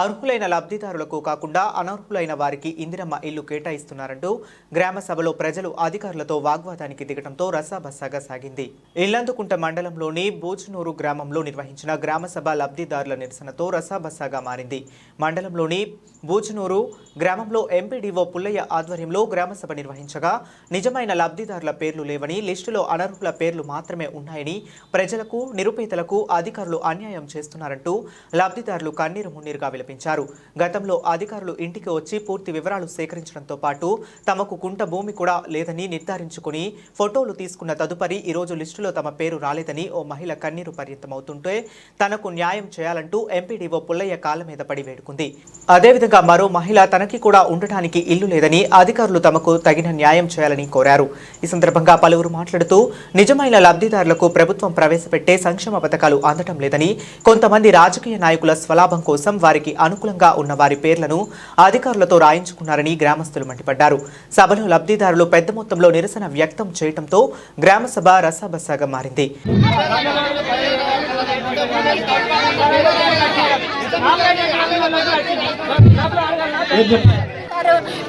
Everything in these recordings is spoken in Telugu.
అర్హులైన లబ్ధిదారులకు కాకుండా అనర్హులైన వారికి ఇందిరమ్మ ఇల్లు కేటాయిస్తున్నారంటూ గ్రామ సభలో ప్రజలు అధికారులతో వాగ్వాదానికి దిగడంతో రసాబస్సాగా సాగింది. ఇల్లందుకుంట మండలంలోని బోచునూరు గ్రామంలో నిర్వహించిన గ్రామ సభ లబ్ధిదారుల నిరసనతో రసాబస్సాగా మారింది. మండలంలోని బూచునూరు గ్రామంలో ఎంపీడీఓ పుల్లయ్య ఆధ్వర్యంలో గ్రామసభ నిర్వహించగా నిజమైన లబ్ధిదారుల పేర్లు లేవని లిస్టులో అనర్హుల పేర్లు మాత్రమే ఉన్నాయని ప్రజలకు నిరుపేదలకు అధికారులు అన్యాయం చేస్తున్నారంటూ లబ్ధిదారులు కన్నీరు మున్నీరుగా విలపించారు. గతంలో అధికారులు ఇంటికి వచ్చి పూర్తి వివరాలు సేకరించడంతో పాటు తమకు కుంట భూమి కూడా లేదని నిర్ధారించుకుని ఫోటోలు తీసుకున్న తదుపరి ఈరోజు లిస్టులో తమ పేరు రాలేదని ఓ మహిళ కన్నీరు పర్యంతమవుతుంటే తనకు న్యాయం చేయాలంటూ ఎంపీడీఓ పుల్లయ్య కాళ్ళ మీద పడి వేడుకుంది. అదేవిధంగా మరో మహిళ తనకి కూడా ఉండటానికి ఇల్లు లేదని అధికారులు తమకు తగిన న్యాయం చేయాలని కోరారు. ఈ సందర్భంగా పలువురు మాట్లాడుతూ నిజమైన లబ్ధిదారులకు ప్రభుత్వం ప్రవేశపెట్టే సంక్షేమ పథకాలు అందటం లేదని కొంతమంది రాజకీయ నాయకుల స్వలాభం కోసం వారికి అనుకూలంగా ఉన్న వారి పేర్లను అధికారులతో రాయించుకున్నారని గ్రామస్తులు మండిపడ్డారు. సభలో లబ్ధిదారులు పెద్ద మొత్తంలో నిరసన వ్యక్తం చేయడంతో గ్రామసభ రసాబసాగా మారింది.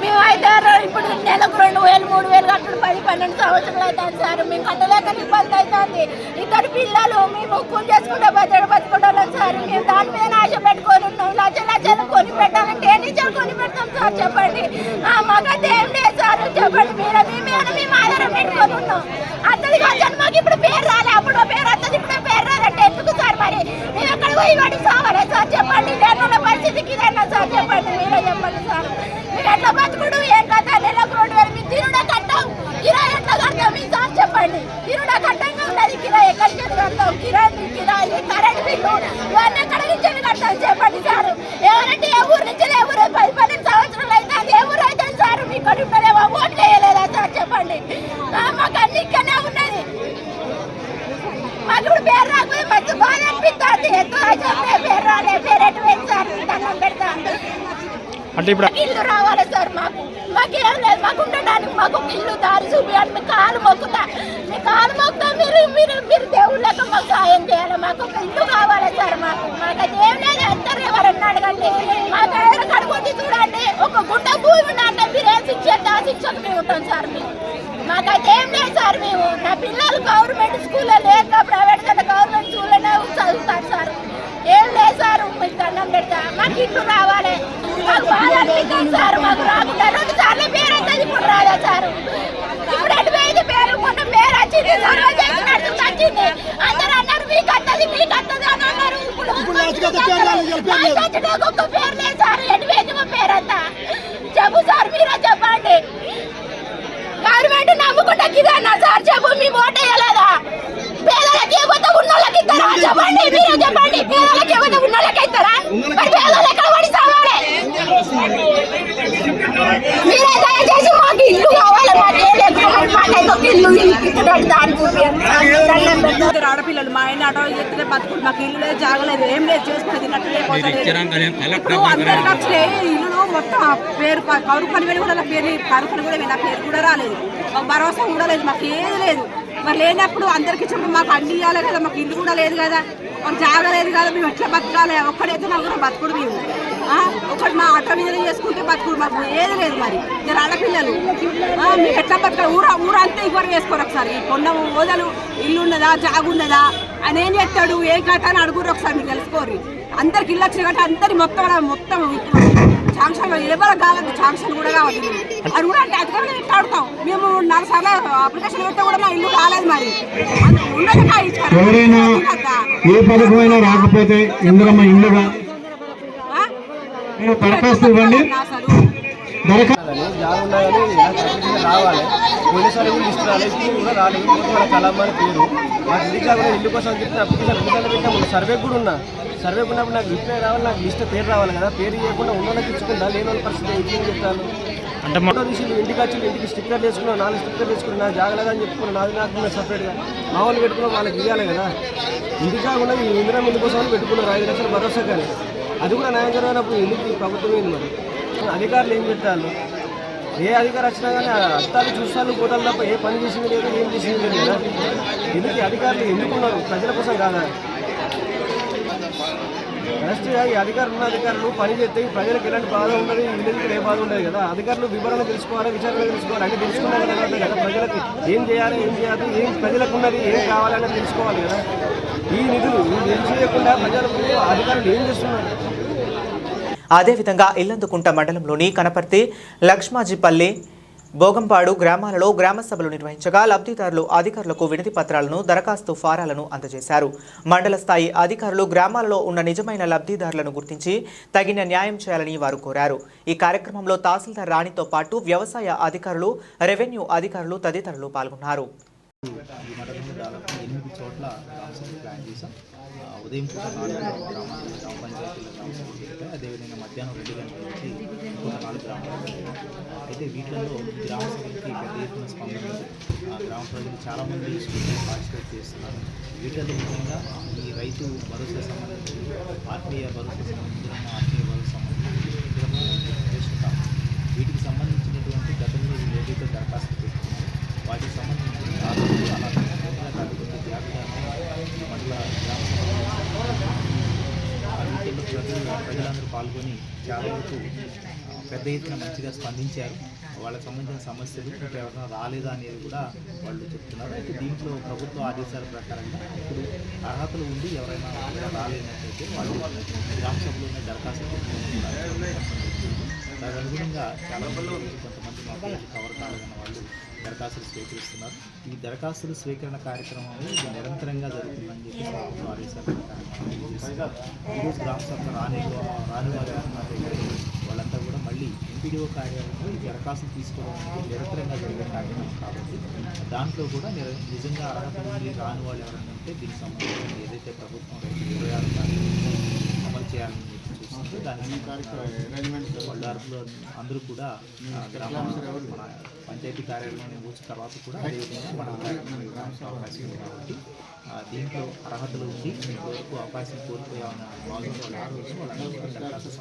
మేము అయితే ఇప్పుడు నెలకు రెండు వేలు మూడు వేలు కట్టడం పది పన్నెండు సంవత్సరాలు అవుతుంది సార్. మేము కట్టలేక ఇబ్బంది అవుతుంది. ఇద్దరు పిల్లలు మేము కూలి చేసుకుంటే బతడు బతుకుంటున్నాం సార్. మేము దాని మీద ఆశ పెట్టుకొని ఉన్నాం. లక్ష లక్షలు కొని పెట్టాలంటే ఎన్ని లక్షలు కొని పెడతాం సార్ చెప్పండి? ఆ, మాకైతే ఏం లేదు సార్ చెప్పండి. మీరు మీ మీద మేము ఆధారం పెట్టుకొని ఉన్నాం. అత్తది కాదు మాకు ఇప్పుడు పేరు రాలే. అప్పుడు పేరు అత్తది ఇప్పుడు పేరు రాలంటే ఎందుకు సార్ మరి? మేము ఎక్కడ పోయి వాటికి సావాలి సార్ చెప్పండి నేను పరిస్థితికి ఇదన్నా సార్ చెప్పండి మీరే చెప్పండి సార్ మీరు ఎట్లా బతుకుడు ఏం కథ నెలకు రెండు వేలు మీరు తిరుడా కట్టాం కిరాయి ఎట్లా కడతాం మీ సార్ చెప్పండి తిరుడా కట్టంగా ఉన్నది కిరాయి ఎక్కడికి వెళ్ళి కడతాం కిరాయి కిరాయి కరెంట్ బిల్లు ఇవన్నీ ఎక్కడి నుంచి వెళ్ళి కడతాం చెప్పండి సార్ ఎవరంటే ఏ ఊరు నుంచి ఏ ఊరు పది పన్నెండు సంవత్సరాలు అయితే అది ఏ ఊరు అయితే సార్ మీ ఇక్కడ ఉన్నదేమో ఓట్లు వేయలేదా సార్ చెప్పండి ఆ, మాకు అన్ని ఇక్కడనే ఉన్నది మాకు ఇప్పుడు పేరు రాకపోతే మంచి బాధ అనిపిస్తుంది ఎక్కువ చెప్తే పేరు రాలే పేరు ఎటు పోయింది సార్ దండం పెడతా అంటే ఇప్పుడు మాకు ఇల్లు రావాలి సార్ మాకు. మాకేం లేదు మాకు ఉండడానికి మాకు ఒక ఇల్లు దారి చూపించాలి మీ కాలు మొక్కుతా మీ కాలు మొక్కుతా మీరు మీరు మీరు దేవుళ్ళకి మాకు సాయం చేయాలి. మాకు ఒక ఇల్లు కావాలి సార్ మాకు. మాకు ఏం లేదు ఎంత ఎవరన్నా అడగండి. మాకు ఎవరు కడుగుండి చూడండి. ఒక గుంట భూమి ఉండాలంటే మీరు ఏం శిక్ష ఆ శిక్షకు మేము ఉంటాం సార్ మేము. మాకైతే ఏం లేదు సార్ మేము. నా పిల్లలు గవర్నమెంట్ స్కూల్లో లేక ప్రైవేట్ కదా గవర్నమెంట్ స్కూల్లోనే చదువుతారు సార్ ఏం లేదు సార్ మీకు దండం పెడతా మాకు ఇల్లు రావాలి మాకు బాధ అనిపిస్తుంది సార్ మాకు రాకుండా రెండు సార్లు పేరు ఇప్పుడు రాదా సార్. ఇప్పుడు పేరు మొన్న పేరు వచ్చింది. సర్వ చేసినట్టు వచ్చింది. అందరూ అన్నారు మీకు వస్తుంది మీకు వస్తుంది అని అన్నారు. ఇప్పుడు ఒక్క పేరు లేదు సార్. ఎటు పోయింది మా పేరు అంతా చెప్పు సార్ మీరే చెప్పండి. గవర్నమెంట్ నమ్ముకుంటే ఇదన్నా సార్. చెప్పు మీ ఓటు వేయలేదా? పేదలకి ఇవ్వతే ఇస్తారా? చెప్పండి మీరే చెప్పండి. పేదలకి ఇవ్వతే ఇస్తారా మరి పేదలు ఎక్కడ పడి సావాలి మీరే దయచేసి మాకు ఇల్లు కావాలి మాకు ఏం లేదు మాకైతే ఒక ఇల్లు ఇస్తున్నట్టు దాని చూపించండి సార్. దండం పెడతా. ఇద్దరు ఆడపిల్లలు మా ఆయన ఆటో ఎత్తులే బతుకులు మాకు ఇల్లు లేదు జాగలేదు ఏం లేదు చేసుకుని తిన్నట్టు అందరికి వచ్చినాయి ఇల్లు మొత్తం పేరు కౌరు పని మీద కూడా పేరు కౌరు పని కూడా నా పేరు కూడా రాలేదు. మాకు భరోసా కూడా లేదు మాకు ఏది లేదు. మరి లేనప్పుడు అందరికి ఇచ్చినప్పుడు మాకు అన్ని ఇవ్వాలి కదా మాకు ఇల్లు కూడా లేదు కదా మాకు జాగలేదు కదా మేము ఎట్లా బతకాలి? ఒక్కడైతే నాకు కూడా బతుకుడు మేము. ఒకటి మా ఆటో మీద చేసుకుంటే బతుకుడు మాకు ఏది లేదు మరి. ఇద్దరు ఆడపిల్లలు. మేము ఎట్లా బతకాలి ఊర ఊరంతా ఇవ్వరు వేసుకోరు ఒకసారి. ఈ కొండ ఓదలు ఇల్లు ఉన్నదా జాగు ఉన్నదా అని ఏం చేస్తాడు? ఏం కథ అని అడుగురు ఒకసారి మీరు తెలుసుకోరు అందరికి ఇల్లు వచ్చిన కాబట్టి అందరి మొత్తం మొత్తం శాంక్షన్ ఎవరు కావాలి శాంక్షన్ కూడా కావాలి అది కూడా అంటే అధికారులు ఇట్లా అడుగుతాం మేము నాలుగు సార్లు అప్లికేషన్ పెడితే కూడా మా ఇల్లు రాలేదు మరి. అది ఉన్నది. ఎవరైనా. ఏ పథకమైనా రాకపోతే ఇందిరమ్మ ఇల్లుగా? మీరు దరఖాస్తు ఇవ్వండి. రావాలి లిస్ట్ రాలేదు ఇప్పుడు కూడా రాలేదు మన కలమ్మని పేరు నాకు ఇంటికి కాకుండా ఇల్లు కోసం అని చెప్పి అప్లికేషన్ అప్లికేషన్ పెట్టాము సర్వే కూడా ఉన్నా సర్వే ఉన్నప్పుడు నాకు రిప్లై రావాలి నాకు లిస్ట్ పేరు రావాలి కదా పేరు ఇవ్వకుండా ఉన్న వాళ్ళకి ఇచ్చుకుందా లేని వాళ్ళ పరిస్థితి అని చెప్తాను అంటే ఫోటో తీసి నువ్వు ఇంటికి వచ్చి ఇంటికి స్టిక్కర్ వేసుకున్నావు నాలుగు స్టిక్కర్ వేసుకున్నావు నాకు జాగలేదా అని చెప్పుకున్నాను నాది నాకు సపరేట్గా మా వాళ్ళు పెట్టుకున్నావు వాళ్ళకి ఇవ్వాలి కదా ఇంటికి కాకుండా ఇందిరా ముందు కోసం పెట్టుకున్నారు ఐదు లక్షలు భరోసా కానీ అది కూడా న్యాయం జరగనప్పుడు ఎందుకు ఈ ప్రభుత్వం ఏంది మరి? అధికారులు ఏం పెట్టాలి ఏ అధికారి వచ్చినా కానీ ఆ చూస్తాను పోతాను తప్ప ఏ పని చేసింది లేదు ఏం చేసింది లేదు ఎందుకు అధికారులు ఎందుకున్నారు? ప్రజల కోసం కాదా? కరెక్ట్గా ఈ అధికారులు ఉన్న అధికారులు పని చేస్తే ప్రజలకు ఎలాంటి బాధ ఉండదు ఈ విలేజ్కి ఏ బాధ ఉండదు కదా. అధికారులు వివరణ తెలుసుకోవాలి విచారణ తెలుసుకోవాలి అన్ని తెలుసుకున్న తర్వాత కదా ప్రజలకు. ఏం చేయాలి ఏం చేయాలి ఏం ప్రజలకు ఉన్నది ఏం కావాలని తెలుసుకోవాలి కదా. ఈ నిధులు ఈ తెలియకుండా ప్రజలకు అధికారులు ఏం చేస్తున్నారు? అదేవిధంగా ఇల్లందుకుంట మండలంలోని కనపర్తి లక్ష్మాజిపల్లి భోగంపాడు గ్రామాలలో గ్రామ సభలు నిర్వహించగా లబ్ధిదారులు అధికారులకు వినతి పత్రాలను దరఖాస్తు ఫారాలను అందజేశారు. మండల స్థాయి అధికారులు గ్రామాలలో ఉన్న నిజమైన లబ్ధిదారులను గుర్తించి తగిన న్యాయం చేయాలని వారు కోరారు. ఈ కార్యక్రమంలో తహసీల్దార్ రాణితో పాటు వ్యవసాయ అధికారులు రెవెన్యూ అధికారులు తదితరులు పాల్గొన్నారు. ఈ మఠంలో దాదాపు ఎనిమిది చోట్ల గ్రామ సభలు ప్లాన్ చేశాం ఉదయం పూట నాలుగు గ్రామాలు గ్రామ పంచాయతీలో గ్రామ సభలు జరిగాయి అదేవిధంగా మధ్యాహ్నం రెండు గంటల నుంచి ఇంకొక నాలుగు గ్రామాలు అయితే వీటిలో ఈ గ్రామ సభలకి పెద్ద ఎత్తున స్పందన గ్రామ ప్రజలు చాలామంది పార్టిసిపేట్ చేస్తున్నారు వీటిలో ముఖ్యంగా ఈ రైతు భరోసా సంబంధించి ఆత్మీయ భరోసా సంబంధించిన ఆత్మీయ భరోసా సంబంధించి వీటికి సంబంధించినటువంటి గతంలో వీళ్ళు ఏదైతే దరఖాస్తు పెట్టుకున్నారో. వాటికి సంబంధించి ఆరోగ్య అలాగే కాకపోతే జాబితా మండల గ్రామ సభలో ఆ వీటిల్లో ప్రజలు ప్రజలందరూ పాల్గొని చాలా వరకు పెద్ద ఎత్తున మంచిగా స్పందించారు. వాళ్ళకి సంబంధించిన సమస్యలు ఇంకా ఎవరైనా రాలేదా అనేది కూడా వాళ్ళు చెప్తున్నారు. అయితే దీంట్లో ప్రభుత్వ ఆదేశాల ప్రకారంగా ఇప్పుడు అర్హతలు ఉండి ఎవరైనా రాలేనట్లయితే వాళ్ళు గ్రామ సభలోనే దరఖాస్తు దాని అనుగుణంగా చాలా మంది కొంతమంది మా కవర్ కావాలన్న వాళ్ళు దరఖాస్తులు స్వీకరిస్తున్నారు. ఈ దరఖాస్తుల స్వీకరణ కార్యక్రమం అనేది నిరంతరంగా జరుగుతుందని చెప్పి ప్రభుత్వ ఈరోజు గ్రామ సభ రాని రాని వాళ్ళంతా కూడా మళ్ళీ ఎంపీడీఓ కార్యాలయంలో ఈ దరఖాస్తులు తీసుకోవడం అనేది నిరంతరంగా జరిగే కార్యక్రమం కాబట్టి దాంట్లో కూడా నిర నిజంగా అర్హత ఉండి రాని వాళ్ళు ఎవరైనా ఉంటే దీనికి సంబంధించి ఏదైతే ప్రభుత్వం రైతు ఇరవై ఆరు తారీఖు అమలు చేయాలని మాకు దాని దానికి అందరూ కూడా గ్రామ మన పంచాయతీ కార్యాలయం వచ్చిన తర్వాత కూడా అదేవిధంగా మన అవకాశం ఉంది కాబట్టి దీంట్లో అర్హతలు ఉండి ఇంతవరకు అవకాశం కోల్పోయామన్న వాళ్ళు వాళ్ళందరూ కూడా దరఖాస్తు